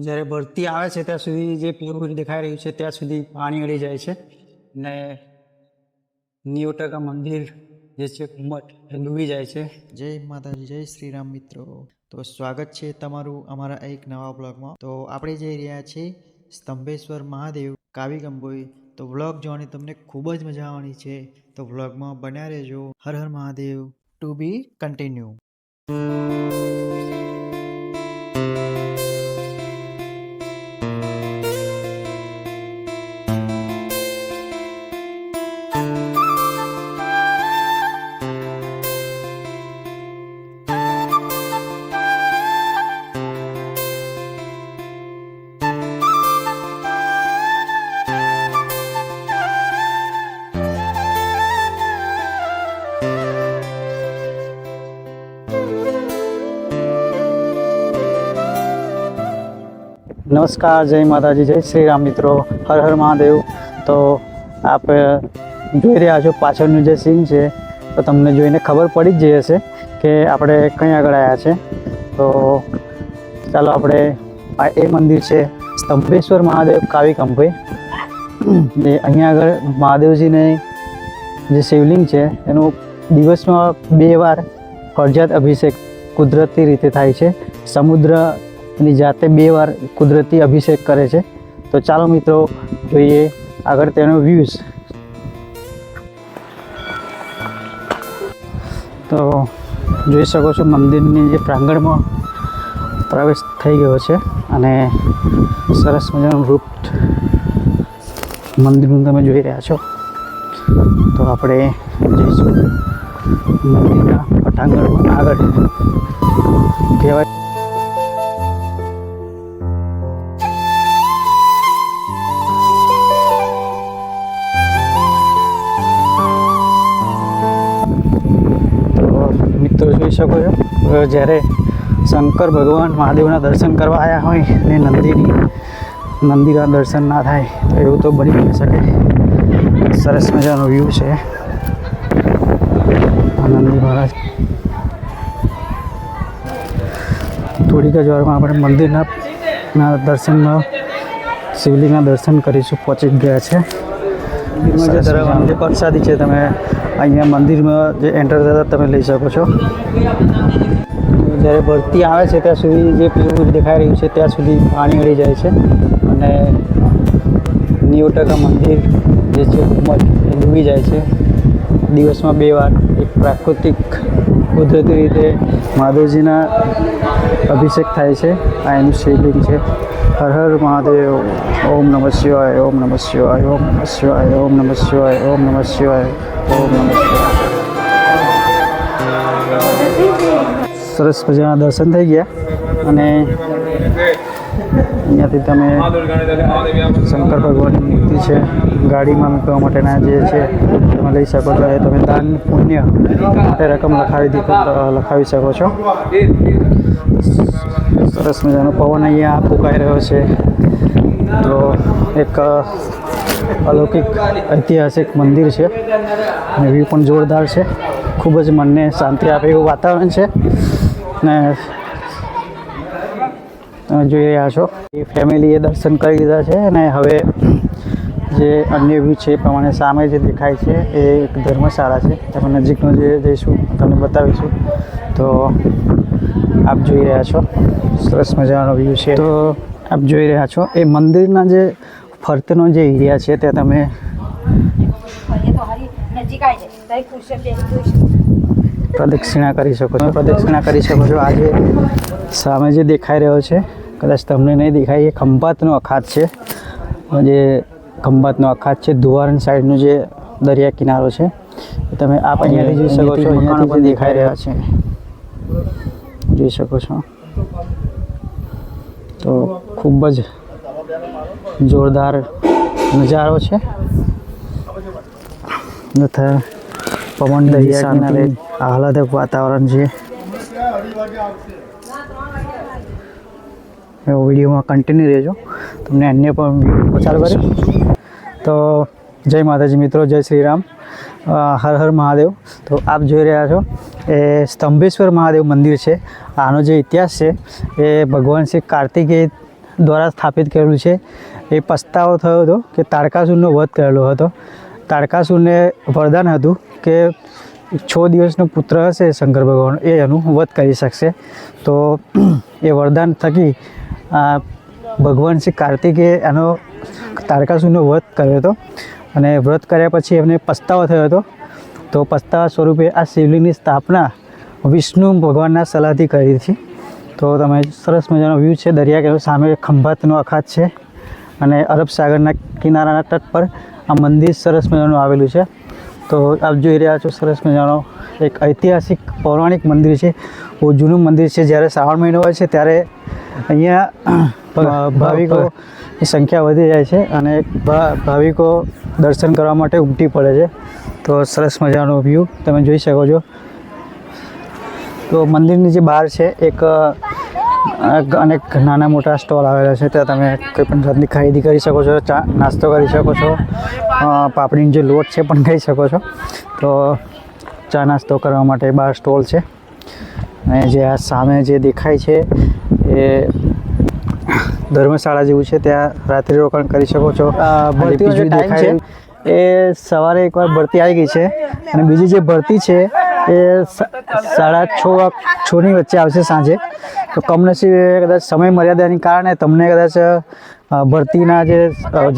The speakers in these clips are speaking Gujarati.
જ્યારે ભરતી આવે છે, ત્યાં સુધી જે પૂરું દેખાઈ રહ્યું છે, ત્યાં સુધી પાણી અડી જાય છે. ને નેવું ટકા મંદિર જે છે, ઘુમટ ડૂબી જાય છે. જય માતાજી, જય શ્રી રામ મિત્રો. તો સ્વાગત છે તમારું અમારા એક નવા બ્લોગમાં. તો આપણે જઈ રહ્યા છીએ સ્તંભેશ્વર મહાદેવ કાવી ગંભોઈ તો વ્લોગ જોવાની તમને ખૂબ જ મજા આવવાની છે. તો વ્લોગમાં બન્યા રહેજો. Har Har Mahadev. To be continue. નમસ્કાર, જય માતાજી, જય શ્રી રામ મિત્રો, હર હર મહાદેવ. તો આપ જોઈ રહ્યા છો પાછળનું જે સીન છે, તો તમને જોઈને ખબર પડી જ જઈ હશે કે આપણે ક્યાં આગળ આવ્યા છે. તો ચાલો આપણે આ એ મંદિર છે, સ્તંભેશ્વર મહાદેવ કાવી કંભે જે અહીંયા આગળ મહાદેવજીને જે શિવલિંગ છે, એનું દિવસમાં બે વાર ફરજિયાત અભિષેક કુદરતી રીતે થાય છે. સમુદ્રની જાતે બે વાર કુદરતી અભિષેક કરે છે. તો ચાલો મિત્રો, જોઈએ આગળ તેનો વ્યૂઝ તો જોઈ શકો છો મંદિરની જે પ્રાંગણમાં પ્રવેશ થઈ ગયો છે અને સરસ મજાનું રૂપ મંદિરનું તમે જોઈ રહ્યા છો. તો આપણે જઈશું મંદિરના પટાંગણમાં આગળ. કહેવાય જોઈ શકો છો. જ્યારે શંકર ભગવાન મહાદેવના દર્શન કરવા આવ્યા હોય ને નંદીની, નંદીના દર્શન ના થાય, તો એવું તો બની નહીં શકે. સરસ મજાનો વ્યૂ છે. આનંદી મહારાજ. થોડીક જ વારમાં આપણે મંદિરના દર્શનમાં શિવલિંગના દર્શન કરીશું. પહોંચી ગયા છે. મંદિરમાં જે ધરાવવાનું જે પ્રસાદી છે તમે અહીંયા મંદિરમાં જે એન્ટર થતા તમે લઈ શકો છો. જ્યારે ભરતી આવે છે ત્યાં સુધી જે પીવું દેખાઈ રહ્યું છે ત્યાં સુધી પાણી અડી જાય છે. અને નેવું ટકા મંદિર જે છે એ ડૂબી જાય છે. દિવસમાં બે વાર એક પ્રાકૃતિક કુદરતી રીતે મહાદેવજીના અભિષેક થાય છે. આ એનું શિવલિંગ છે. હર હર મહાદેવ, ઓમ નમઃ શિવાય, ઓમ નમઃ શિવાય, ઓમ નમઃ શિવાય, ઓમ નમઃ શિવાય, ઓમ નમઃ શિવાય, ઓમ નમઃ શિવાય. સરસ મજાના દર્શન થઈ ગયા અને અહીંયાથી તમે શંકર ભગવાનની મૂર્તિ છે, ગાડીમાં મૂકવા માટેના જે છે તમે લઈ શકો છો. એ તમે દાન પુણ્ય માટે રકમ લખાવી લખાવી શકો છો. સરસ મજાનો પવન અહીંયા ફૂંકાઈ રહ્યો છે. તો એક અલૌકિક ઐતિહાસિક મંદિર છે. અને વ્યૂ પણ જોરદાર છે. ખૂબ જ મનને શાંતિ આપે એવું વાતાવરણ છે. ને તમે જોઈ રહ્યા છો. એ ફેમિલીએ દર્શન કરી લીધા છે અને હવે જે અન્ય વ્યૂ છે એ પ્રમાણે સામે જે દેખાય છે એ એક ધર્મશાળા છે. તમે નજીકનો જે જઈશું, તમને બતાવીશું. તો આપ જોઈ રહ્યા છો. સરસ મજાનો વ્યૂ છે. તો આપ જોઈ રહ્યા છો. એ મંદિરના જે ફરતનો જે એરિયા છે, ત્યાં તમે પ્રદક્ષિણા કરી શકો છો પ્રદક્ષિણા કરી શકો છો. આજે સામે જે દેખાઈ રહ્યો છે કદાચ તમને નહીં દેખાય એ ખંભાતનો અખાત છે. જે ખંભાતનો અખાત છે ધુવારણ સાઈડનો જે દરિયા કિનારો છે તમે આપ અહીંયાથી જોઈ શકો છો અહીંયાથી પણ દેખાઈ રહ્યા છે. જોઈ શકો છો. તો ખૂબ જ જોરદાર નજારો છે. તથા પવન દરિયા કિનારે આહલાદક વાતાવરણ છે. એવો વિડીયોમાં કન્ટિન્યુ રહેજો. તમને અન્ય પણ ચાલુ કર્યું તો જય માતાજી મિત્રો, જય શ્રી રામ હર હર મહાદેવ. તો આપ જોઈ રહ્યા છો, એ સ્તંભેશ્વર મહાદેવ મંદિર છે. આનો જે ઇતિહાસ છે, એ ભગવાન શ્રી કાર્તિકેય દ્વારા સ્થાપિત કરેલું છે. એ પસ્તાવો થયો હતો કે તારકાસુરનો વધ કરેલો હતો. તારકાસુરને વરદાન હતું કે છ દિવસનો પુત્ર હશે શંકર ભગવાન, એ એનું વધ કરી શકશે. તો એ વરદાન થકી આ ભગવાન શ્રી કાર્તિકે એનો તારકાસુરનો વધ કર્યો હતો અને વ્રત કર્યા પછી એમને પસ્તાવો થયો હતો. તો પસ્તાવા સ્વરૂપે આ શિવલિંગની સ્થાપના વિષ્ણુ ભગવાનના સલાહથી કરી હતી. તો તમે સરસ મજાનો વ્યૂ છે દરિયા કિનારો સામે ખંભાતનો અખાત છે અને અરબ સાગરના કિનારાના તટ પર આ મંદિર સરસ મજાનું આવેલું છે. તો આપ જોઈ રહ્યા છો સરસ મજાનો એક ઐતિહાસિક પૌરાણિક મંદિર છે. બહુ જૂનું મંદિર છે. જ્યારે શ્રાવણ મહિનો હોય છે ત્યારે અહીંયા ભાવિકોની સંખ્યા વધી જાય છે અને ભાવિકો દર્શન કરવા માટે ઉમટી પડે છે. તો સરસ મજાનો વ્યૂ તમે જોઈ શકો છો. તો મંદિરની જે બહાર છે એક અનેક નાના મોટા સ્ટોલ આવેલા છે. ત્યાં તમે કોઈ પણ જાતની ખરીદી કરી શકો છો ચા નાસ્તો કરી શકો છો. પાપડીનો જે લોટ છે પણ ખાઈ શકો છો. તો ચા નાસ્તો કરવા માટે બહાર સ્ટોલ છે. અને જે આ સામે જે દેખાય છે એ ધર્મશાળા જેવું છે ત્યાં રાત્રિ રોકાણ કરી શકો છો. ભરતીનો જે દેખાય છે? એ સવારે એકવાર ભરતી આવી ગઈ છે. અને બીજી જે ભરતી છે એ સાડા છ છની વચ્ચે આવશે સાંજે. તો કમનસીબે કદાચ સમય મર્યાદાની કારણે તમને કદાચ ભરતીના જે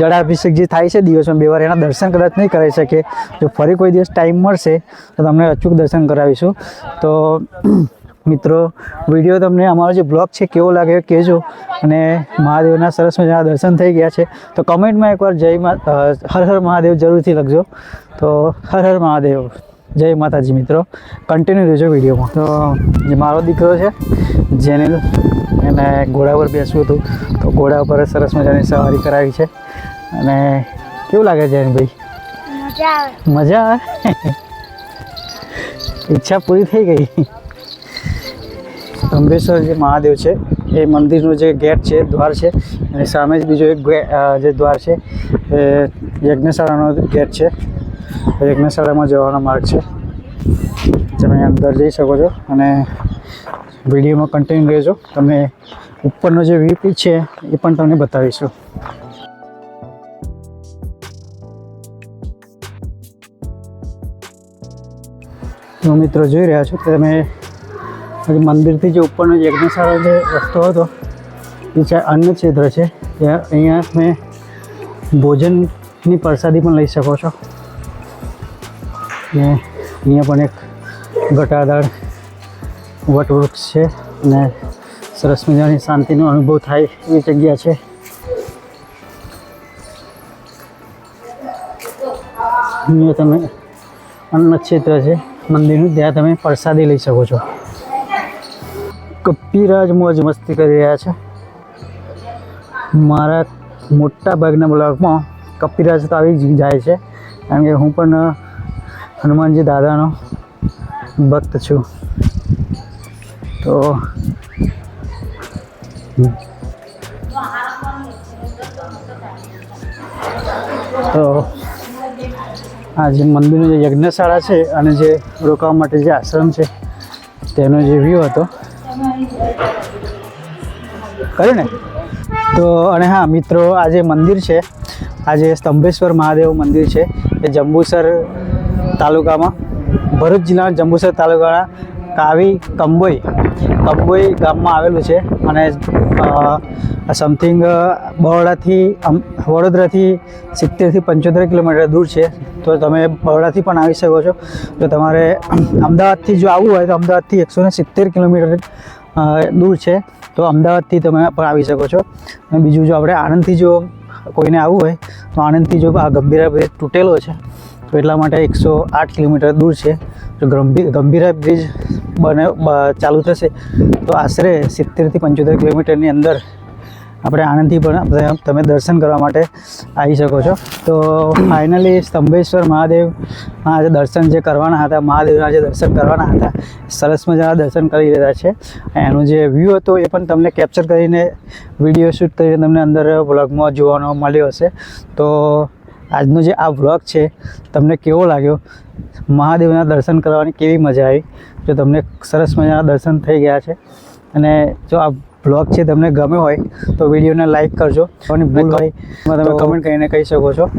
જળાભિષેક જે થાય છે દિવસમાં બે વાર, એના દર્શન કદાચ નહીં કરાવી શકે જો ફરી કોઈ દિવસ ટાઈમ મળશે, તો તમને અચૂક દર્શન કરાવીશું. તો મિત્રો, વીડિયો તમને અમારો જે બ્લોગ છે કેવો લાગ્યો એ કહેજો. અને મહાદેવના સરસ મજાના દર્શન થઈ ગયા છે. તો કમેન્ટમાં એકવાર જય હર હર મહાદેવ જરૂરથી લખજો. તો, હર હર મહાદેવ. જય માતાજી મિત્રો. કન્ટિન્યુ રહેજો વિડીયોમાં. તો જે મારો દીકરો છે જેને એને ઘોડા પર બેસવું હતું તો ઘોડા ઉપર સરસ મજાની સવારી કરાવી છે. અને કેવું લાગે છે ભાઈ? મજા આવે. ઈચ્છા પૂરી થઈ ગઈ. અંબેશ્વર જે મહાદેવ છે એ મંદિરનો જે ગેટ છે દ્વાર છે અને સામે જ બીજો એક જે દ્વાર છે એ યજ્ઞશાળાનો ગેટ છે. યજ્ઞશાળામાં જવાનો માર્ગ છે. તમે અંદર જઈ શકો છો અને વિડીયોમાં કન્ટિન્યુ રહેજો. તમે ઉપરનો જે વ્યૂ છે એ પણ તમને બતાવીશું. તો મિત્રો જોઈ રહ્યા છો કે તમે મંદિરથી જે ઉપરનો યજ્ઞશાળા જે રસ્તો હતો, એ છે અન્ન ક્ષેત્ર છે. ત્યાં અહીંયા તમે ભોજનની પ્રસાદી પણ લઈ શકો છો. ને અહીંયા પણ એક ઘટાદાર વટવૃક્ષ છે અને સરસ મજાની શાંતિનો અનુભવ થાય એવી જગ્યા છે. અહીંયા તમે અન્નક્ષેત્ર છે, મંદિરનું, ત્યાં તમે પ્રસાદી લઈ શકો છો. કપિરાજ મોજ મસ્તી કરી રહ્યા છે. મારા મોટા ભાગના બ્લોગમાં કપિરાજ તો આવી જાય છે, કારણ કે હું પણ હનુમાનજી દાદાનો ભક્ત છું. તો તો આ જે મંદિરનું જે યજ્ઞશાળા છે અને જે રોકાવા માટે જે આશ્રમ છે, તેનો જે વ્યૂ હતો. કર્યું ને? તો અને હા, મિત્રો, આ જે મંદિર છે, આ જે સ્તંભેશ્વર મહાદેવ મંદિર છે, એ જંબુસર તાલુકામાં ભરૂચ જિલ્લાના જંબુસર તાલુકાના કાવી કંબોઈ કંબોઈ ગામમાં આવેલું છે અને સમથિંગ બરોડાથી વડોદરાથી સિત્તેરથી પંચોતેર કિલોમીટર દૂર છે. તો તમે બરોડાથી પણ આવી શકો છો. તો તમારે અમદાવાદથી જો આવવું હોય તો અમદાવાદથી એકસો ને સિત્તેર કિલોમીટર દૂર છે. તો અમદાવાદથી તમે પણ આવી શકો છો. અને બીજું જો આપણે આણંદથી જો કોઈને આવવું હોય તો આણંદથી જો આ ગંભીરા બ્રિજ તૂટેલો છે. તો એટલા માટે એકસો આઠ કિલોમીટર દૂર છે. જો ગંભીર ગંભીરા બ્રિજ બને ચાલુ થશે, તો આશરે સિત્તેરથી પંચોતેર કિલોમીટરની અંદર આપણે આણંદથી પણ તમે- દર્શન કરવા માટે આવી શકો છો. તો ફાઇનલી સ્તંભેશ્વર મહાદેવ આજે દર્શન જે કરવાના હતા, મહાદેવના જે દર્શન કરવાના હતા, સરસ મજાના દર્શન કરી રહ્યા છે. એનું જે વ્યૂ હતો એ પણ તમને કેપ્ચર કરીને વીડિયો શૂટ કરીને તમને અંદર વ્લોગમાં જોવાનો મળ્યો હશે. તો આજનો જે આ વ્લોગ છે તમને કેવો લાગ્યો? મહાદેવના દર્શન કરવાની કેવી મજા આવી? જો તમને સરસ મજાના દર્શન થઈ ગયા છે અને જો આ બ્લોગ છે તમને ગમ્યો હોય તો વિડીયોને લાઈક કરજો. અને ભૂલ હોય એમાં તમે કમેન્ટ કરીને કહી શકો છો.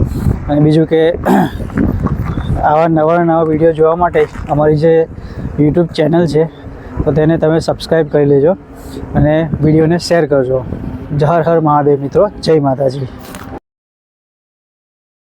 અને બીજું કે આવા નવા નવા વીડિયો જોવા માટે અમારી જે યુટ્યુબ ચેનલ છે તો તેને તમે સબસ્ક્રાઈબ કરી લેજો અને વિડીયોને શેર કરજો. જય હર મહાદેવ મિત્રો જય માતાજી.